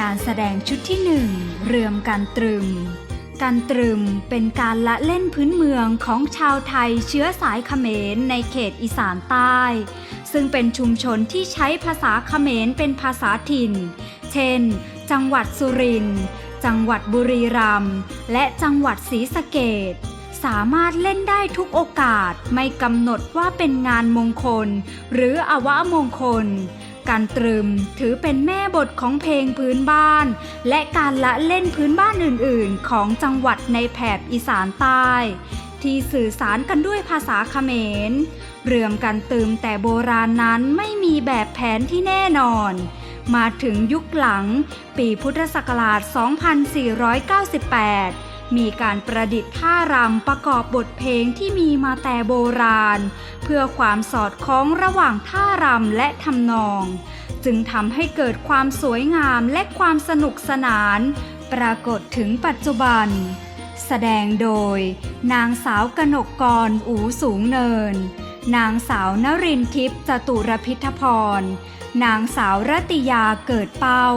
การแสดงชุดที่หนึ่งเรือมการตรึม การตรึมเป็นการละเล่นพื้นเมืองของชาวไทยเชื้อสายเขมรในเขตอีสานใต้ ซึ่งเป็นชุมชนที่ใช้ภาษาเขมรเป็นภาษาถิ่น เช่น จังหวัดสุรินทร์จังหวัดบุรีรัมย์และจังหวัดศรีสะเกษสามารถเล่นได้ทุกโอกาสไม่กำหนดว่าเป็นงานมงคล หรืออวมงคล การตรึมถือเป็นแม่บทของเพลงพื้นบ้าน และการละเล่นพื้นบ้านอื่นๆ ของจังหวัดในแถบอีสานใต้ ที่สื่อสารกันด้วยภาษาเขมร เรื่มกันตืมแต่โบราณนั้นไม่มีแบบแผนที่แน่นอน มาถึงยุคหลัง ปีพุทธศักราช 2498 มีการประดิษฐ์ท่ารำประกอบบทเพลงที่มีมาแต่โบราณ เพื่อความสอดคล้องระหว่างท่ารำและทำนอง จึงทำให้เกิดความสวยงามและความสนุกสนาน ปรากฏถึงปัจจุบัน แสดงโดย นางสาวกนกกรอูสูงเนิน นางสาวนรินทิพย์จตุรพิทพร นางสาวรติยาเกิดเป้า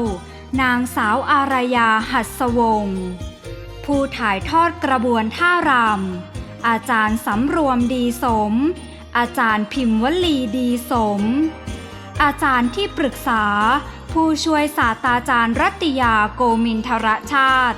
นางสาวอารยาหัสวงศ์ ผู้ถ่ายทอดกระบวนท่ารำ อาจารย์สำรวมดีสม อาจารย์พิมพ์วลีดีสม อาจารย์ที่ปรึกษา ผู้ช่วยศาสตราจารย์รัตติยาโกมินทรชาติ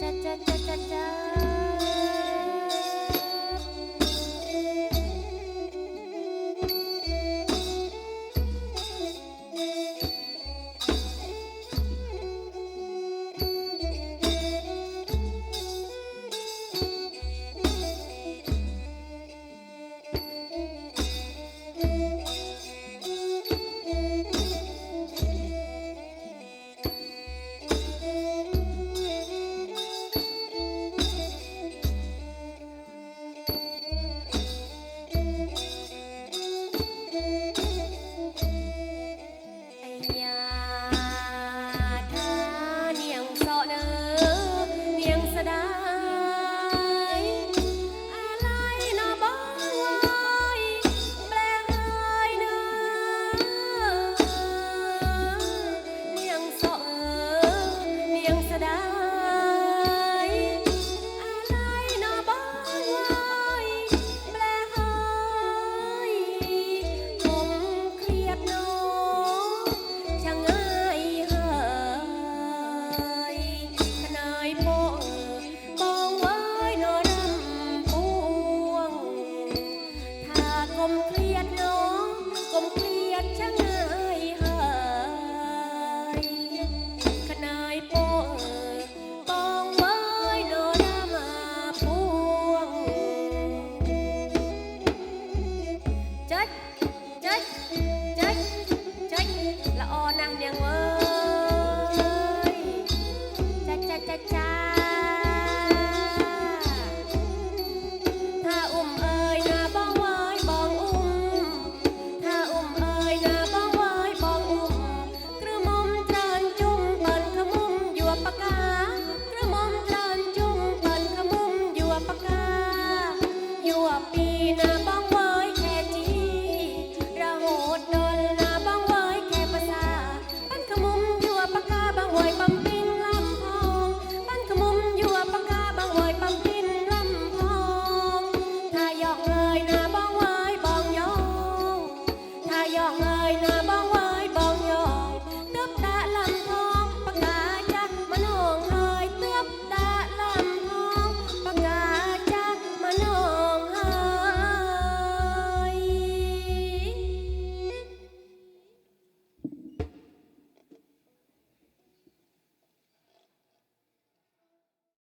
cha cha cha cha cha.